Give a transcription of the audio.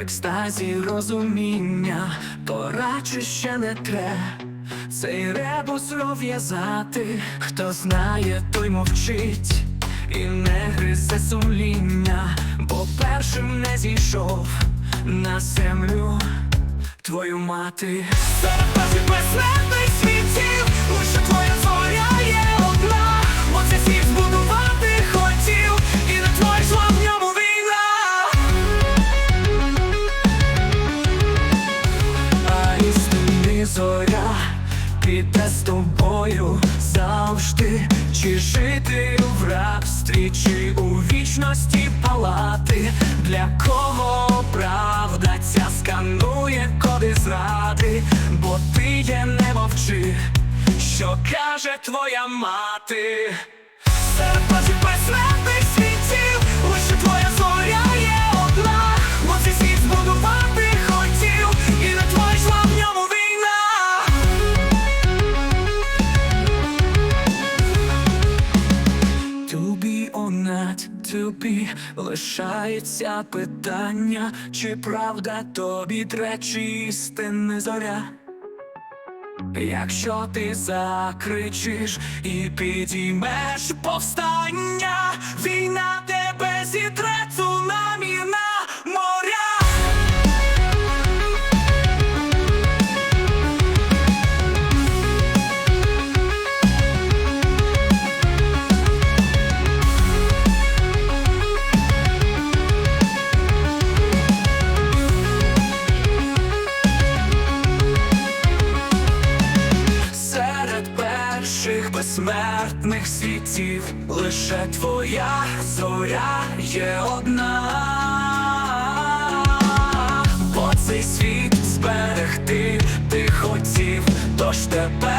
екстазі розуміння, то радше ще не тре. Цей ребус розв'язати, хто знає, той мовчить і не гризе сумління, бо першим не зійшов на землю твою мати. Серед безсмертних світів тобою завжди, чи жити в рабстві, чи у вічності палати, для кого правда ця сканує коди зради, бо ти є не мовчи, що каже твоя мати. Серед to be лишається питання, чи правда тобі тречі істинне зоря. Якщо ти закричиш і підіймеш повстання, війна смертних світів лише твоя зоря є одна, бо цей світ зберегти ти хотів, тож тепер.